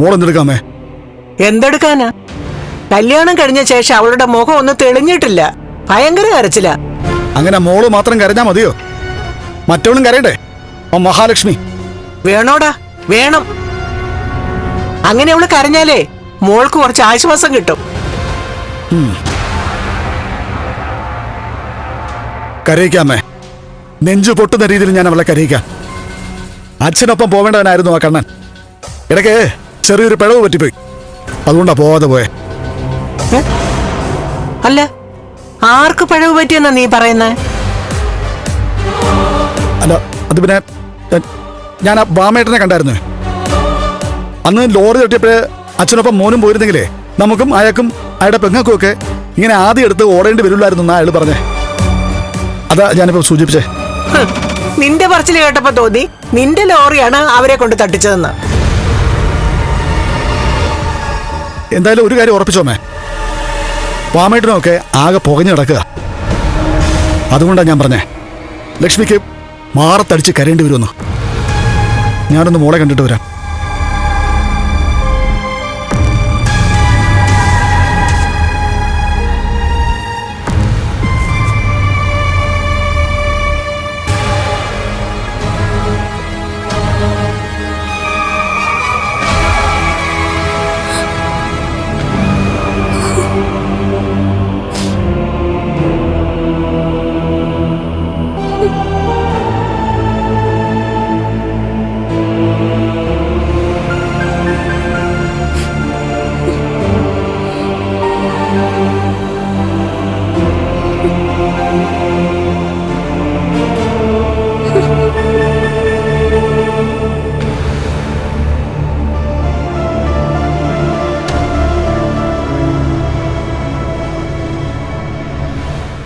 മോൾ എന്തെടുക്കാമേ എന്തെടുക്കാനാ? കല്യാണം കഴിഞ്ഞ ശേഷം അവളുടെ മുഖം ഒന്ന് തെളിഞ്ഞിട്ടില്ല. ഭയങ്കര കരച്ചില. അങ്ങനെ മോൾ മാത്രം കരഞ്ഞാ മതിയോ? മറ്റവളും കരയണ്ടേ ഓ മഹാലക്ഷ്മി. വേണോടാ വേണം. അങ്ങനെ അവൾ കരഞ്ഞാലേ മോൾക്ക് കുറച്ച് ആശ്വാസം കിട്ടും. കരയിക്കാമേ. നെഞ്ചു പൊട്ടുന്ന രീതിയിൽ ഞാൻ അവളെ കരയിക്കാം. അച്ഛനൊപ്പം പോവേണ്ടവനായിരുന്നു ആ കണ്ണൻ. ഇടയ്ക്ക് ചെറിയൊരു പിഴവ് പറ്റിപ്പോയി. അതുകൊണ്ടാ പോവാതെ പോയെ? അല്ല ആർക്ക് പിഴവ് പറ്റിയെന്നാ നീ പറയുന്നേ? അല്ല അത് പിന്നെ ഞാൻ- ഞാൻ ആ ബാമേട്ടനെ കണ്ടായിരുന്നു. അന്ന് ലോറി തട്ടിയപ്പോഴേ അച്ഛനൊപ്പം മോനും പോയിരുന്നെങ്കിലേ നമുക്കും അയാൾക്കും അയാളുടെ പെങ്ങൾക്കും ഒക്കെ ഇങ്ങനെ ആദ്യം എടുത്ത് ഓടേണ്ടി വരില്ലായിരുന്നു എന്നാ അയാൾ പറഞ്ഞേ. അതാ ഞാനിപ്പോ സൂചിപ്പിച്ചേ. ഹ്, നിന്റെ പറച്ചിൽ കേട്ടപ്പോ തോന്നി നിന്റെ ലോറിയാണ് അവരെ കൊണ്ട് തട്ടിച്ചതെന്ന്. എന്തായാലും ഒരു കാര്യം ഉറപ്പിച്ചോമേ പാമേട്ടനൊക്കെ ആകെ പുകഞ്ഞു കിടക്കുക. അതുകൊണ്ടാണ് ഞാൻ പറഞ്ഞേ. ലക്ഷ്മിക്ക് മാറത്തടിച്ച് കരയേണ്ടി വരുമെന്ന്. ഞാനൊന്ന് മോളെ കണ്ടിട്ട് വരാം.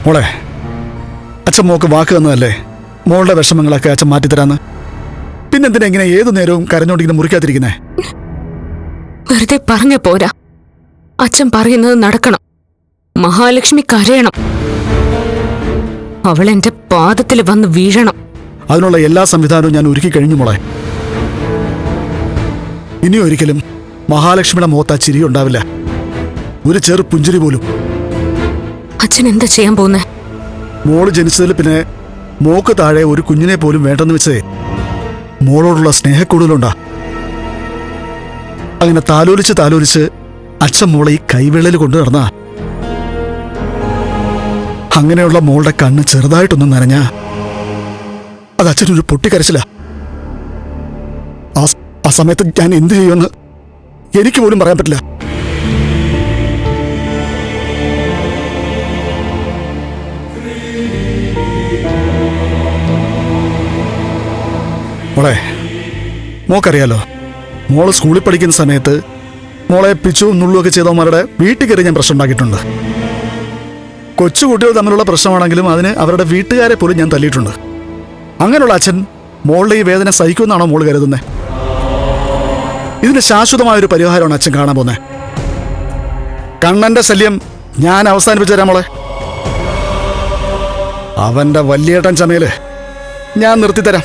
മോളെ അച്ഛൻ മോക്ക് വാക്ക് തന്നതല്ലേ? മോളുടെ വിഷമങ്ങളൊക്കെ അച്ഛൻ മാറ്റിത്തരാന്ന്. പിന്നെന്തിനാ ഇങ്ങനെ ഏതു നേരവും കരഞ്ഞോണ്ടിങ്ങനെ മുറിക്കാതിരിക്കുന്നേ? വെറുതെ പറഞ്ഞ പോരാ. അച്ഛൻ പറയുന്നത് നടക്കണം. മഹാലക്ഷ്മി കരയണം. അവൾ എന്റെ പാദത്തിൽ വന്ന് വീഴണം. അതിനുള്ള എല്ലാ സംവിധാനവും ഞാൻ ഒരുക്കി കഴിഞ്ഞു മോളെ. ഇനി ഒരിക്കലും മഹാലക്ഷ്മിയുടെ മുഖത്ത് ആ ചിരി ഉണ്ടാവില്ല. ഒരു ചെറു പുഞ്ചിരി പോലും. അച്ഛൻ എന്താ ചെയ്യാൻ പോകുന്നേ? മോൾ ജനിച്ചതിൽ പിന്നെ മോക്ക് താഴെ ഒരു കുഞ്ഞിനെ പോലും വേണ്ടെന്ന് വെച്ചേ മോളോടുള്ള സ്നേഹക്കൂടുതലുണ്ടാ. അങ്ങനെ താലോലിച്ച് താലോലിച്ച് അച്ഛൻ മോളെ ഈ കൈവെള്ളയിൽ കൊണ്ടു നടന്നാ അങ്ങനെയുള്ള മോളുടെ കണ്ണ് ചെറുതായിട്ടൊന്നും നനഞ്ഞ. അത് അച്ഛനൊരു പൊട്ടിക്കരച്ചില്ല ആ സമയത്ത് ഞാൻ എന്ത് ചെയ്യുമെന്ന് എനിക്ക് പോലും പറയാൻ പറ്റില്ല. മോളെ മോക്കറിയാലോ? മോൾ സ്കൂളിൽ പഠിക്കുന്ന സമയത്ത് മോളെ പിച്ചു നുള്ളുമൊക്കെ ചെയ്തവന്മാരുടെ വീട്ടിൽ കയറി ഞാൻ പ്രശ്നം ഉണ്ടാക്കിയിട്ടുണ്ട്. കൊച്ചു കുട്ടികൾ തമ്മിലുള്ള പ്രശ്നമാണെങ്കിലും അതിന് അവരുടെ വീട്ടുകാരെ പോലും ഞാൻ തല്ലിയിട്ടുണ്ട്. അങ്ങനെയുള്ള അച്ഛൻ മോളുടെ ഈ വേദന സഹിക്കുമെന്നാണോ മോൾ കരുതുന്നത് ഇതിന് ശാശ്വതമായ ഒരു പരിഹാരമാണ് അച്ഛൻ കാണാൻ പോകുന്നത് കണ്ണന്റെ ശല്യം ഞാൻ അവസാനിപ്പിച്ചു തരാം മോളെ. അവന്റെ വലിയേട്ടൻ ചമയൽ ഞാൻ നിർത്തിത്തരാം.